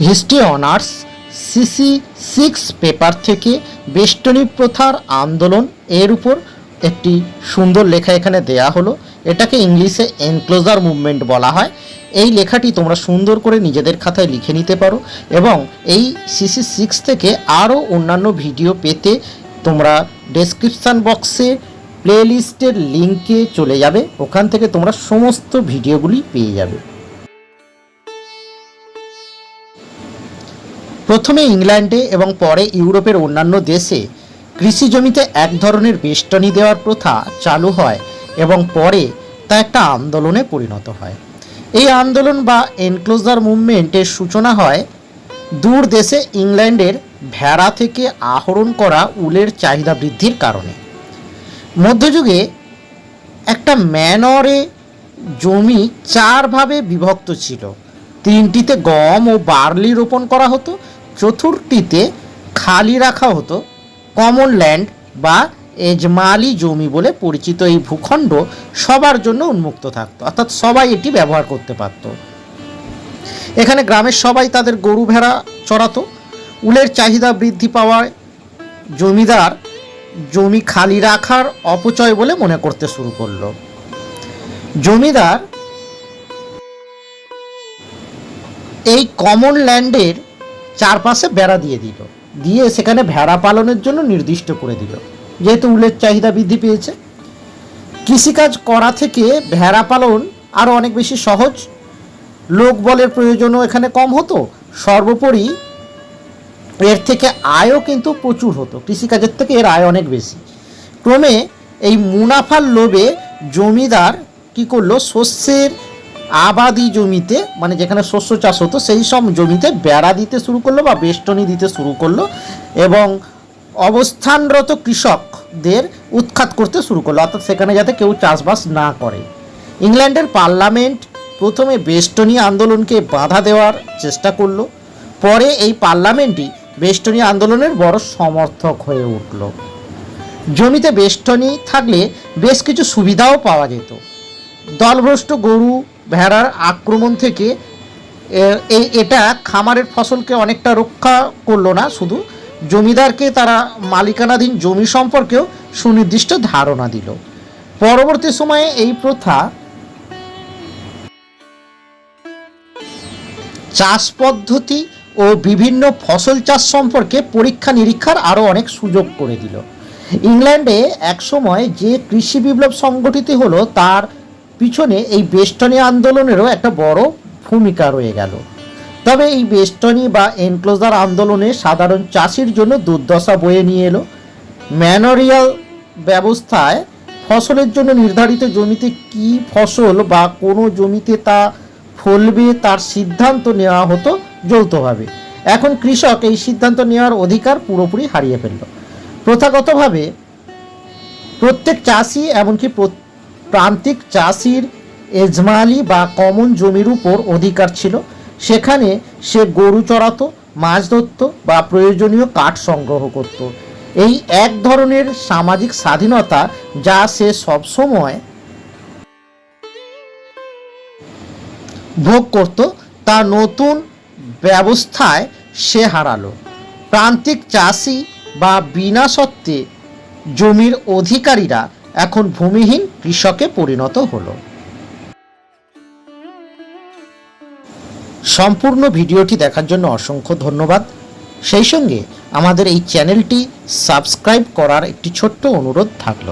History honours, CC six paper থেকে বেষ্টনী প্রথার আন্দোলন এর উপর একটি সুন্দর লেখা এখানে দেয়া হলো। এটাকে ইংলিশে এনক্লোজার মুভমেন্ট বলা হয়। এই লেখাটি তোমরা সুন্দর করে নিজেদের খাতায় লিখে নিতে পারো এবং এই সিসি সিক্স থেকে আরও অন্যান্য ভিডিও পেতে তোমরা ডেসক্রিপশান বক্সে প্লেলিস্টের লিঙ্কে চলে যাবে। ওখান থেকে তোমরা সমস্ত ভিডিওগুলি পেয়ে যাবে। প্রথমে ইংল্যান্ডে এবং পরে ইউরোপের অন্যান্য দেশে কৃষি জমিতে এক ধরনের বেষ্টনী দেওয়ার প্রথা চালু হয় এবং পরে তা একটা আন্দোলনে পরিণত হয়। এই আন্দোলন বা এনক্লোজার মুভমেন্টের সূচনা হয় দূর দেশে ইংল্যান্ডের ভেড়া থেকে আহরণ করা উলের চাহিদা বৃদ্ধির কারণে। মধ্যযুগে একটা ম্যানরে জমি চারভাবে বিভক্ত ছিল। তিনটিতে গম ও বার্লি রোপণ করা হতো চতুর্থটিতে খালি রাখা হতো কমন ল্যান্ড বা এজমালি জমি বলে পরিচিত এই ভূখণ্ড সবার জন্য উন্মুক্ত থাকতো। অর্থাৎ সবাই এটি ব্যবহার করতে পারত। এখানে গ্রামের সবাই তাদের গরু ভেড়া চড়াতো। উলের চাহিদা বৃদ্ধি পাওয়ায় জমিদার জমি খালি রাখার অপচয় বলে মনে করতে শুরু করল। জমিদার এই কমন ল্যান্ডের চারপাশে বেড়া দিয়ে দিল। দিয়ে সেখানে ভেড়া পালনের জন্য নির্দিষ্ট করে দিল। যেহেতু উলের চাহিদা বৃদ্ধি পেয়েছে। কৃষিকাজ করা থেকে ভেড়া পালন আরও অনেক বেশি সহজ। লোক বলের প্রয়োজনও এখানে কম হতো। সর্বোপরি এর থেকে আয়ও কিন্তু প্রচুর হতো। কৃষিকাজের থেকে এর আয় অনেক বেশি। ক্রমে এই মুনাফার লোভে জমিদার কি করল? শস্যের আবাদি জমিতে মানে যেখানে শস্য চাষ হতো, সেই সব জমিতে বেড়া দিতে শুরু করল বা বেষ্টনী দিতে শুরু করল এবং অবস্থানরত কৃষকদের উৎখাত করতে শুরু করল। অর্থাৎ সেখানে যাতে কেউ চাষবাস না করে। ইংল্যান্ডের পার্লামেন্ট প্রথমে বেষ্টনী আন্দোলনকে বাধা দেওয়ার চেষ্টা করল। পরে এই পার্লামেন্টই বেষ্টনী আন্দোলনের বড় সমর্থক হয়ে উঠল। জমিতে বেষ্টনী থাকলে বেশ কিছু সুবিধাও পাওয়া যেত। দলভ্রষ্ট গরু ভেড়ার আক্রমণ থেকে এই এটা খামারের ফসলকে অনেকটা রক্ষা করল না, শুধু জমিদারকে তারা মালিকানাধীন জমি সম্পর্কেও সুনির্দিষ্ট ধারণা দিল। পরবর্তী সময়ে এই প্রথা চাষ পদ্ধতি ও বিভিন্ন ফসল চাষ সম্পর্কে পরীক্ষা নিরীক্ষার আরও অনেক সুযোগ করে দিল। ইংল্যান্ডে একসময় যে কৃষি বিপ্লব সংগঠিত হলো, তার পিছনে এই বেষ্টনী আন্দোলনেরও একটা বড় ভূমিকা রয়ে গেল। তবে এই বেষ্টনী বা এনক্লোজার আন্দোলনে সাধারণ চাষির জন্য দুর্দশা বয়ে নিয়ে এলো। ম্যানোরিয়াল ব্যবস্থায় ফসলের জন্য নির্ধারিত জমিতে কি ফসল বা কোনো জমিতে তা ফলবে তার সিদ্ধান্ত নেওয়া হতো যৌথভাবে। এখন কৃষক এই সিদ্ধান্ত নেওয়ার অধিকার পুরোপুরি হারিয়ে ফেলল। প্রথাগতভাবে প্রত্যেক চাষি, এমনকি প্র- প্রান্তিক চাষির এজমালি বা কমন জমির উপর অধিকার ছিল। সেখানে সে গরু চড়াতো, মাছ ধরত বা প্রয়োজনীয় কাঠ সংগ্রহ করত। এই এক ধরনের সামাজিক স্বাধীনতা যা সে সবসময় ভোগ করত, তা নতুন ব্যবস্থায় সে হারালো। প্রান্তিক চাষি বা বিনা সত্ত্বে জমির অধিকারীরা এখন ভূমিহীন কৃষকে পরিণত হল। সম্পূর্ণ ভিডিওটি দেখার জন্য অসংখ্য ধন্যবাদ। সেই সঙ্গে আমাদের এই চ্যানেলটি সাবস্ক্রাইব করার একটি ছোট্ট অনুরোধ থাকল।